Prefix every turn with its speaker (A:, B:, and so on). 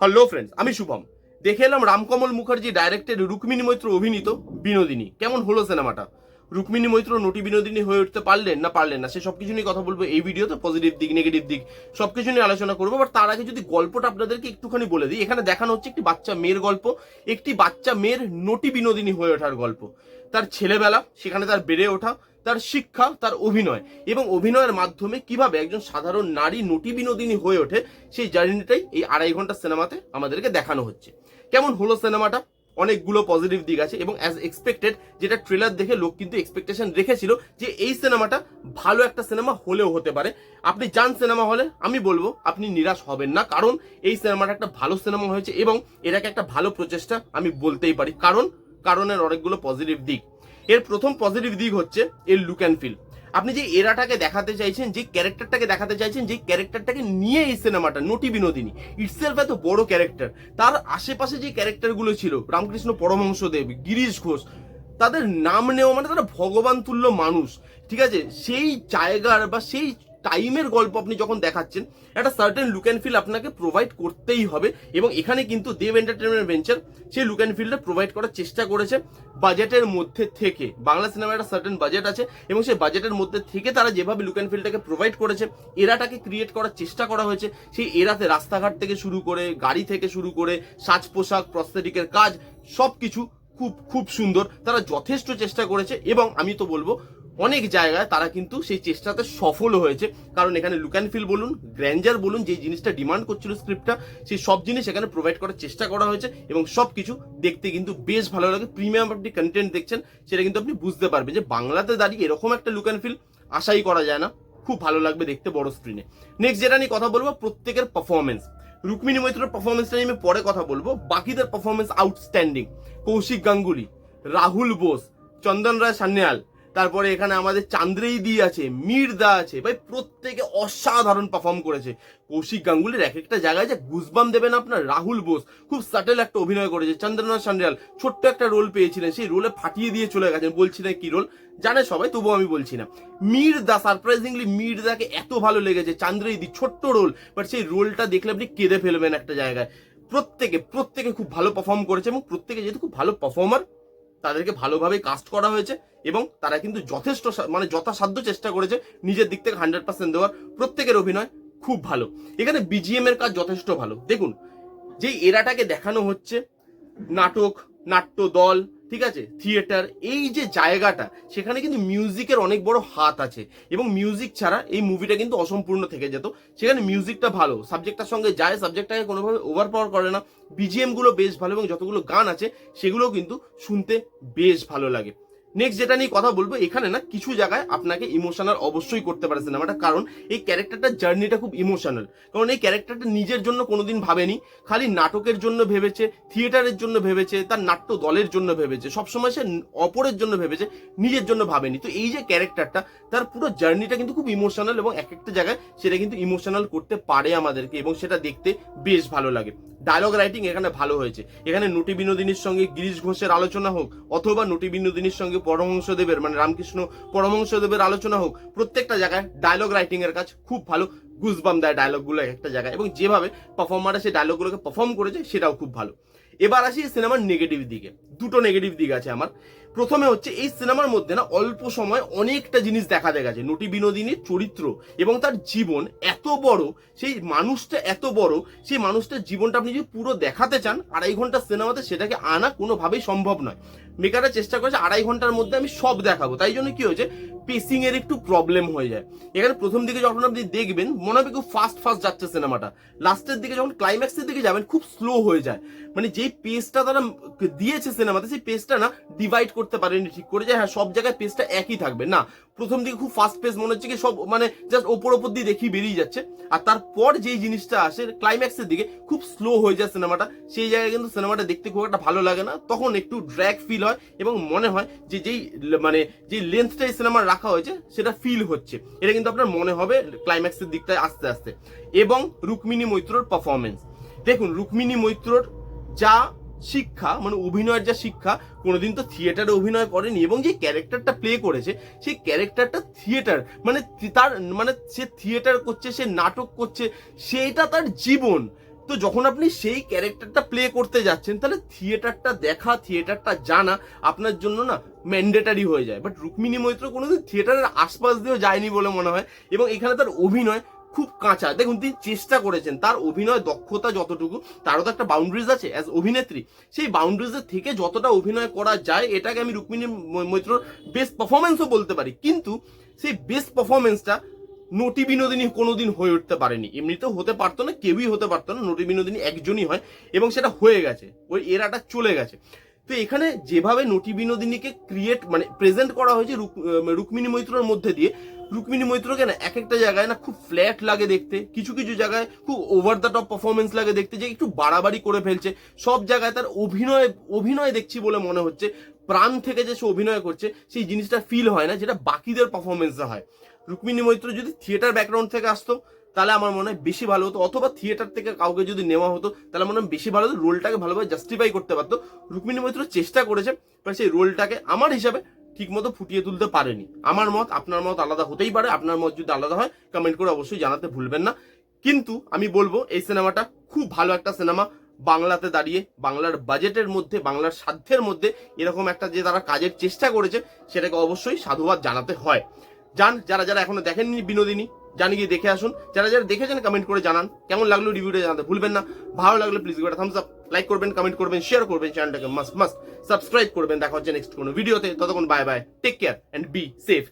A: Hello friends আমি শুভম। দেখে এলাম রামকমল মুখার্জি ডাইরেক্টেড রুক্মিণী মৈত্র অভিনীত বিনোদিনী। কেমন হলো সিনেমাটা? রুক্মিণী মৈত্র নটি বিনোদিনী হয়ে উঠতে পারলেন না পারলেন না? সে সব কিছু নিয়ে কথা বলব এই ভিডিওতে পজিটিভ দিক নেগেটিভ দিক, সবকিছু নিয়ে আলোচনা করব। বাট তার আগে যদি গল্পটা আপনাদেরকে একটুখানি বলে দিই, এখানে দেখানো হচ্ছে একটি বাচ্চা মেয়ের গল্প, একটি বাচ্চা মেয়ের নটি বিনোদিনী হয়ে ওঠার গল্প। তার ছেলেবেলা, সেখানে তার বেড়ে ওঠা তার শিক্ষা, তার অভিনয় এবং অভিনয়ের মাধ্যমে কীভাবে একজন সাধারণ নারী নটি বিনোদিনী হয়ে ওঠে, সেই জার্নিটাই এই আড়াই ঘণ্টা সিনেমাতে আমাদেরকে দেখানো হচ্ছে। কেমন হলো সিনেমাটা? অনেকগুলো পজিটিভ দিক আছে এবং অ্যাজ এক্সপেক্টেড যেটা ট্রেলার দেখে লোক কিন্তু এক্সপেকটেশন রেখেছিল যে এই সিনেমাটা ভালো একটা সিনেমা হলেও হতে পারে। আপনি যান সিনেমা হলে, আমি বলব আপনি নিরাশ হবেন না কারণ এই সিনেমাটা একটা ভালো সিনেমা হয়েছে এবং এটাকে একটা ভালো প্রচেষ্টা আমি বলতেই পারি। কারণ, কারণের অনেকগুলো পজিটিভ দিক। এর প্রথম পজিটিভ দিক হচ্ছে এর লুক অ্যান্ড ফিল আপনি যে এরাটাকে দেখাতে চাইছেন, যে ক্যারেক্টারটাকে দেখাতে চাইছেন, যে ক্যারেক্টারটাকে নিয়ে এই সিনেমাটা নটি বিনোদিনী ইটসেলফ এত বড় ক্যারেক্টার তার আশেপাশে যে ক্যারেক্টারগুলো ছিল, রামকৃষ্ণ পরমহংসদেব, গিরিশ ঘোষ, তাদের নাম নেওয়া মানে তারা ভগবান তুল্য মানুষ। ঠিক আছে? সেই জায়গার বা সেই টাইমের গল্প আপনি যখন দেখাচ্ছেন, একটা সার্টেন লুক অ্যান্ড ফিল আপনাকে প্রোভাইড করতেই হবে এবং এখানে কিন্তু দেব এন্টারটেনমেন্ট ভেঞ্চার সেই লুক অ্যান্ড ফিলটা প্রোভাইড করার চেষ্টা করেছে বাজেটের মধ্যে থেকে। বাংলা সিনেমার একটা সার্টেন বাজেট আছে এবং সেই বাজেটের মধ্যে থেকে তারা যেভাবে লুক অ্যান্ড ফিলটাকে প্রোভাইড করেছে, এরাটাকে ক্রিয়েট করার চেষ্টা করা হয়েছে। সেই এরাতে রাস্তাঘাট থেকে শুরু করে, গাড়ি থেকে শুরু করে সাজ পোশাক প্রস্থেটিকের কাজ সব কিছু খুব খুব সুন্দর। তারা যথেষ্ট চেষ্টা করেছে এবং আমি তো বলব অনেক জায়গায় তারা কিন্তু সেই চেষ্টাতে সফল হয়েছে। কারণ এখানে লুক অ্যান্ড ফিল বলুন গ্র্যান্ডার বলুন, যে জিনিসটা ডিমান্ড করছিল স্ক্রিপ্টটা সেই সব জিনিস এখানে প্রোভাইড করার চেষ্টা করা হয়েছে এবং সব কিছু দেখতে কিন্তু বেশ ভালো লাগে। প্রিমিয়াম আপনি কন্টেন্ট দেখছেন, সেটা কিন্তু আপনি বুঝতে পারবেন যে বাংলাতে দাঁড়িয়ে এরকম একটা লুক অ্যান্ড ফিল আশাই করা যায় না। খুব ভালো লাগবে দেখতে বড় স্ক্রিনে নেক্সট যেটা নিয়ে কথা বলব, প্রত্যেকের পারফরমেন্স রুক্মিণী মৈত্রের পারফরমেন্সটা নিয়ে আমি পরে কথা বলব। বাকিদের পারফরমেন্স আউটস্ট্যান্ডিং কৌশিক গাঙ্গুলি, রাহুল বোস, চন্দন রায় সান্যাল তারপরে এখানে আমাদের চান্দ্রেইদি আছে মির্দা আছে, ভাই প্রত্যেকে অসাধারণ পারফর্ম করেছে। কৌশিক গাঙ্গুলির এক একটা জায়গায় যে গুজবাম দেবেন আপনার রাহুল বোস, খুব সাটেল একটা অভিনয় করেছে, চন্দ্রনাথ সান্যাল ছোট্ট একটা রোল পেয়েছিলেন, সেই রোলে ফাটিয়ে দিয়ে চলে গেছেন, বলছি না কি রোল জানে সবাই, তবুও আমি বলছি না। মির্দা সারপ্রাইজিংলি মির মির্দাকে এত ভালো লেগেছে চান্দ্রেইদি ছোট্ট রোল বাট সেই রোলটা দেখলে আপনি কেঁদে ফেলবেন একটা জায়গায়। প্রত্যেকে প্রত্যেকে খুব ভালো পারফর্ম করেছে এবং প্রত্যেকে যেহেতু খুব ভালো পারফর্মার তাদেরকে ভালোভাবে কাস্ট করা হয়েছে এবং তারা কিন্তু যথেষ্ট মানে যথাসাধ্য চেষ্টা করেছে নিজের দিক থেকে হান্ড্রেড পার্সেন্ট দেওয়ার। প্রত্যেকের অভিনয় খুব ভালো। এখানে বিজিএম এর কাজ যথেষ্ট ভালো। দেখুন যে এরাটাকে দেখানো হচ্ছে, নাটক নাট্য দল ঠিক আছে? থিয়েটার এই যে জায়গাটা, সেখানে কিন্তু মিউজিকের অনেক বড় হাত আছে। এবং মিউজিক ছাড়া এই মুভিটা কিন্তু অসম্পূর্ণ থেকে যেত। সেখানে মিউজিকটা ভালো সাবজেক্টটার সঙ্গে যায় সাবজেক্টটাকে কোনোভাবে ওভার পাওয়ার করে না। বিজিএমগুলো বেশ ভালো এবং যতগুলো গান আছে সেগুলো কিন্তু শুনতে বেশ ভালো লাগে। নেক্সট যেটা নিয়ে কথা বলব, এখানে না কিছু জায়গায় আপনাকে ইমোশনাল অবশ্যই করতে পারে সিনেমাটা কারণ এই ক্যারেক্টারটার জার্নিটা খুব ইমোশনাল কারণ এই ক্যারেক্টারটা নিজের জন্য কোনোদিন ভাবেনি, খালি নাটকের জন্য ভেবেছে, থিয়েটারের জন্য ভেবেছে, তার নাট্য দলের জন্য ভেবেছে, সবসময় সে অপরের জন্য ভেবেছে, নিজের জন্য ভাবেনি। তো এই যে ক্যারেক্টারটা তার পুরো জার্নিটা কিন্তু খুব ইমোশনাল এবং এক একটা জায়গায় সেটা কিন্তু ইমোশনাল করতে পারে আমাদেরকে এবং সেটা দেখতে বেশ ভালো লাগে। ডায়লগ রাইটিং এখানে ভালো হয়েছে। এখানে নটি বিনোদিনীর সঙ্গে গিরিশ ঘোষের আলোচনা হোক, অথবা নটি বিনোদিনীর সঙ্গে পরমহংসদেবের মানে রামকৃষ্ণ পরমহংসদেবের আলোচনা হোক, প্রত্যেকটা জায়গায় ডায়লগ রাইটিং এর কাজ খুব ভালো গুজবাম দেয় ডায়লগগুলো এক একটা জায়গায় এবং যেভাবে পারফর্মাররা সেই ডায়লগগুলোকে পারফর্ম করেছে সেটাও খুব ভালো। এবার আসি সিনেমার নেগেটিভ দিকে। দুটো নেগেটিভ দিক আছে আমার। প্রথমে হচ্ছে এই সিনেমার মধ্যে না অল্প সময় অনেকটা জিনিস দেখা গেছে। নটি বিনোদিনীর চরিত্র এবং তার জীবন এত বড়, সেই মানুষটা এত বড়, সেই মানুষটার জীবনটা আপনি যদি পুরো দেখাতে চান, আড়াই ঘণ্টা সিনেমাতে সেটাকে আনা কোনোভাবেই সম্ভব নয়। মেকাররা চেষ্টা করেছে আড়াই ঘণ্টার মধ্যে আমি সব দেখাবো। তাই জন্য কি হয়েছে? পেসিং এর একটু প্রবলেম হয়ে যায়। এখানে প্রথম দিকে যখন আপনি দেখবেন, মনে হবে খুব ফাস্ট ফাস্ট যাচ্ছে সিনেমাটা। লাস্টের দিকে যখন ক্লাইম্যাক্সের দিকে যাবেন, খুব স্লো হয়ে যায়। মানে যেই পেসটা তারা দিয়েছে সিনেমাতে, সেই পেসটা না ডিভাইড করতে পারেনি ঠিক করে। যায় হ্যাঁ সব জায়গায় পেসটা একই থাকবে। না প্রথম দিকে খুব ফাস্ট পেস মনে হচ্ছে কি সব মানে জাস্ট ওপর ওপর দিয়ে দেখি বেরিয়ে যাচ্ছে। আর তারপর যেই জিনিসটা আসে ক্লাইম্যাক্সের দিকে, খুব স্লো হয়ে যায় সিনেমাটা সেই জায়গায় কিন্তু সিনেমাটা দেখতে খুব একটা ভালো লাগে না। তখন একটু ড্র্যাগ ফিল হয় এবং মনে হয় যে যেই মানে যে লেন্থটা এই সিনেমার রাখা হয়েছে, সেটা ফিল হচ্ছে। এটা কিন্তু আপনার মনে হবে ক্লাইম্যাক্সের দিকটায় আস্তে আস্তে। এবং রুক্মিণী মৈত্রর পারফরমেন্স দেখুন, রুক্মিণী মৈত্রর যা শিক্ষা মানে অভিনয়ের যা শিক্ষা, কোনোদিন তো থিয়েটারে অভিনয় করেনি এবং যে ক্যারেক্টারটা প্লে করেছে, সেই ক্যারেক্টারটা থিয়েটার মানে তার মানে সে থিয়েটার করছে, সে নাটক করছে, সেইটা তার জীবন। তো যখন আপনি সেই ক্যারেক্টারটা প্লে করতে যাচ্ছেন, তাহলে থিয়েটারটা দেখা থিয়েটারটা জানা আপনার জন্য না ম্যান্ডেটারি হয়ে যায়। বাট রুক্মিণী মৈত্র কোনোদিন থিয়েটারের আশপাশ দিয়েও যায়নি বলে মনে হয় এবং এখানে তার অভিনয় খুব কাঁচা। দেখুন, তিনি চেষ্টা করেছেন। তার অভিনয় দক্ষতা যতটুকু, তারও তো একটা বাউন্ডারিজ আছে অ্যাজ অভিনেত্রী। সেই বাউন্ডারিজের থেকে যতটা অভিনয় করা যায়, এটাকে আমি রুক্মিণী মৈত্রর বেস্ট পারফরমেন্সও বলতে পারি। কিন্তু সেই বেস্ট পারফরমেন্সটা নটি বিনোদিনী কোনোদিন হয়ে উঠতে পারেনি। এমনিতেও হতে পারতো না, কেউই হতে পারতো না, নটি বিনোদিনী একজনই হয় এবং সেটা হয়ে গেছে। ওই এরাটা চলে গেছে। তো এখানে যেভাবে নটি বিনোদিনীকে ক্রিয়েট মানে প্রেজেন্ট করা হয়েছে রুক- রুক্মিণী মৈত্রর মধ্যে দিয়ে, রুক্মিণী মৈত্রকে না এক একটা জায়গায় না খুব ফ্ল্যাট লাগে দেখতে, কিছু কিছু জায়গায় খুব ওভার দ্য টপ পারফরমেন্স লাগে দেখতে, যে একটু বাড়াবাড়ি করে ফেলছে, সব জায়গায় তার অভিনয় অভিনয় দেখছি বলে মনে হচ্ছে, প্রাণ থেকে যে সে অভিনয় করছে, সেই জিনিসটা ফিল হয় না, যেটা বাকিদের পারফরমেন্সে হয়। রুক্মিণী মৈত্র যদি থিয়েটার ব্যাকগ্রাউন্ড থেকে আসতো তাহলে আমার মনে হয় বেশি ভালো হতো, অথবা থিয়েটার থেকে কাউকে যদি নেওয়া হতো, তাহলে মনে হয় বেশি ভালো হতো, রোলটাকে ভালোভাবে জাস্টিফাই করতে পারতো। রুক্মিণী মৈত্র চেষ্টা করেছে সেই রোলটাকে আমার হিসাবে ঠিকমতো ফুটিয়ে তুলতে পারেনি। আমার মত, আপনার মত আলাদা হতেই পারে, আপনার মত যদি আলাদা হয় কমেন্ট করে অবশ্যই জানাতে ভুলবেন না। কিন্তু আমি বলব, এই সিনেমাটা খুব ভালো একটা সিনেমা। বাংলাতে দাঁড়িয়ে, বাংলার বাজেটের মধ্যে, বাংলার সাধ্যের মধ্যে এরকম একটা যে তারা কাজের চেষ্টা করেছে, সেটাকে অবশ্যই সাধুবাদ জানাতে হয়। যান, যারা যারা এখনও দেখেননি বিনোদিনী জানি গিয়ে দেখে আসুন। যারা যারা দেখেছেন কমেন্ট করে জানান। কেমন লাগল রিভিউটা জানাতে ভুলবেন না। ভালো লাগলে প্লিজ একটা থামস আপ লাইক করবেন কমেন্ট করবেন শেয়ার করবেন চ্যানেলটাকে মাস্ট মাস্ট সাবস্ক্রাইব করবেন। দেখা হচ্ছে নেক্সট কোনো ভিডিওতে ততক্ষণ bye bye take care and be safe